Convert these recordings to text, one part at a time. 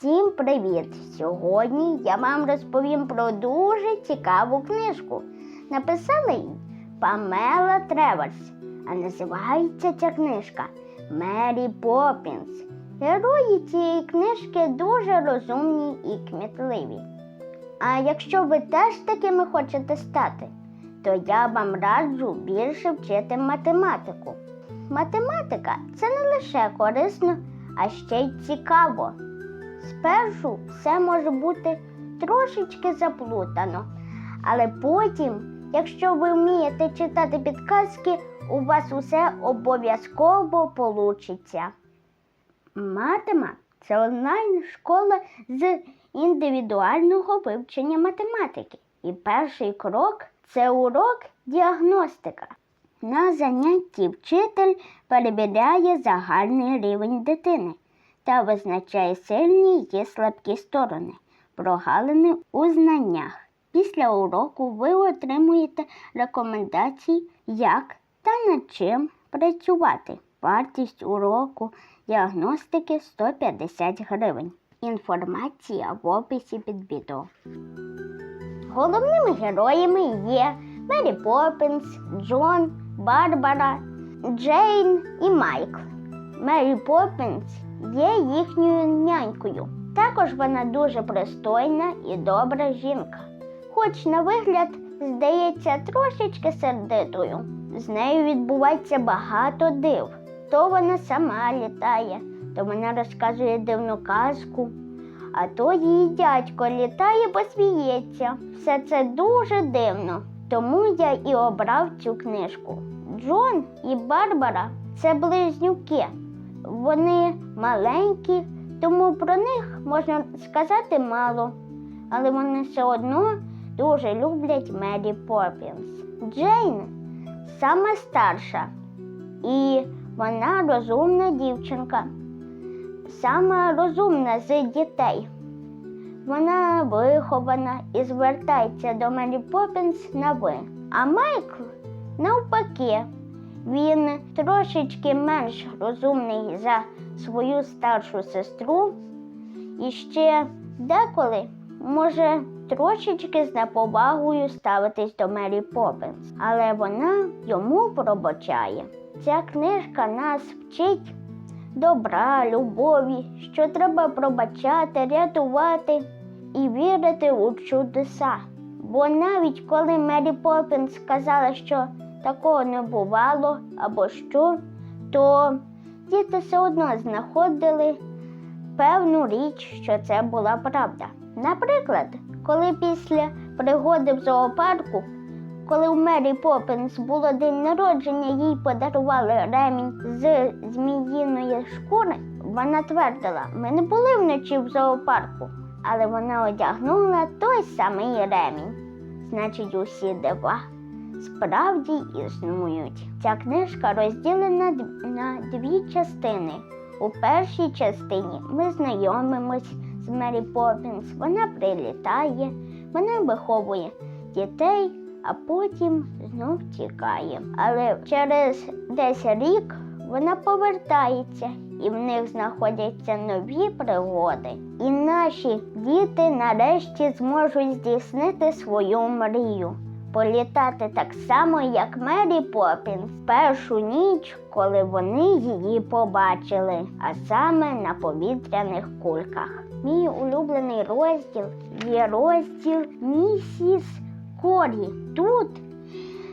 Всім привіт! Сьогодні я вам розповім про дуже цікаву книжку. Написала її Памела Треверс, а називається ця книжка Мері Поппінс. Герої цієї книжки дуже розумні і кмітливі. А якщо ви теж такими хочете стати, то я вам раджу більше вчити математику. Математика це не лише корисно, а ще й цікаво. Спершу все може бути трошечки заплутано, але потім, якщо ви вмієте читати підказки, у вас усе обов'язково получиться. Матема це онлайн-школа з індивідуального вивчення математики. І перший крок це урок діагностика. На занятті вчитель перевіряє загальний рівень дитини та визначає сильні і слабкі сторони, прогалини у знаннях. Після уроку ви отримуєте рекомендації, як та над чим працювати. Вартість уроку діагностики 150 гривень. Інформація в описі під відео. Головними героями є Мері Поппінс, Джон, Барбара, Джейн і Майкл. Мері Поппінс є їхньою нянькою. Також вона дуже пристойна і добра жінка. Хоч на вигляд здається трошечки сердитою. З нею відбувається багато див. То вона сама літає, то вона розказує дивну казку, а то її дядько літає, бо сміється. Все це дуже дивно. Тому я і обрав цю книжку. Джон і Барбара це близнюки. Вони маленькі, тому про них можна сказати мало. Але вони все одно дуже люблять Мері Поппінс. Джейн саме старша, і вона розумна дівчинка, сама розумна з дітей. Вона вихована і звертається до Мері Поппінс на ви. А Майкл навпаки, він трошечки менш розумний за свою старшу сестру і ще деколи може трошечки з неповагою ставитись до Мері Поппінс, але вона йому пробачає. Ця книжка нас вчить добра, любові, що треба пробачати, рятувати і вірити у чудеса. Бо навіть коли Мері Поппінс сказала, що такого не бувало або що, то діти все одно знаходили певну річ, що це була правда. Наприклад, коли після пригоди в зоопарку, коли у Мері Поппінс було день народження, їй подарували ремінь з зміїної шкури, вона твердила, ми не були вночі в зоопарку, але вона одягнула той самий ремінь. Значить, усі дива справді існують. Ця книжка розділена на дві частини. У першій частині ми знайомимось з Мері Поппінс. Вона прилітає, вона виховує дітей, а потім знов тікає. Але через десь рік вона повертається і в них знаходяться нові пригоди. І наші діти нарешті зможуть здійснити свою мрію. Політати так само, як Мері Поппінс, першу ніч, коли вони її побачили, а саме на повітряних кульках. Мій улюблений розділ є розділ Місіс Корі. Тут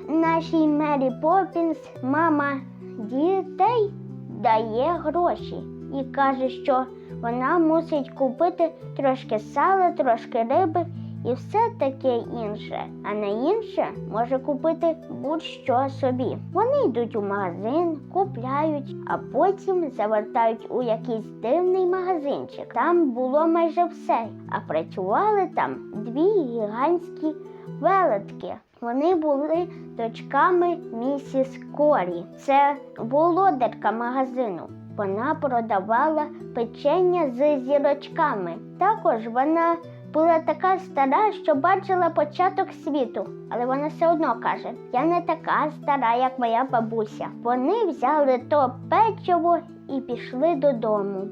нашій Мері Поппінс мама дітей дає гроші і каже, що вона мусить купити трошки сала, трошки риби і все таке інше. А на інше може купити будь-що собі. Вони йдуть у магазин, купляють, а потім завертають у якийсь дивний магазинчик. Там було майже все, а працювали там дві гігантські велетки. Вони були дочками місіс Корі. Це володарка магазину. Вона продавала печення з зірочками. Також вона була така стара, що бачила початок світу, але вона все одно каже: Я не така стара, як моя бабуся. Вони взяли то печиво і пішли додому.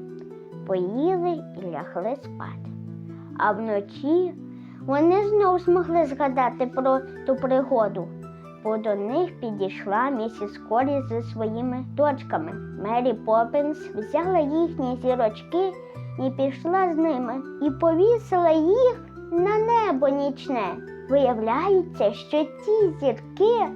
поїли і лягли спати. А вночі вони знов змогли згадати про ту пригоду, бо до них підійшла місіс Корі зі своїми дочками. Мері Поппінс взяла їхні зірочки і пішла з ними, і повісила їх на небо нічне. Виявляється, що ті зірки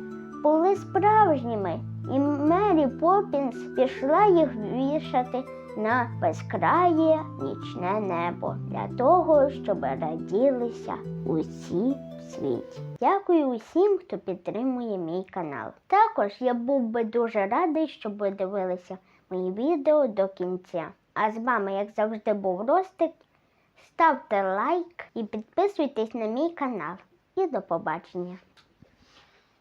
були справжніми, і Мері Поппінс пішла їх вішати на безкрає нічне небо для того, щоб раділися усі в світі. Дякую усім, хто підтримує мій канал. Також я був би дуже радий, щоб ви дивилися мої відео до кінця. А з вами, як завжди, був Ростик. Ставте лайк і підписуйтесь на мій канал. І до побачення!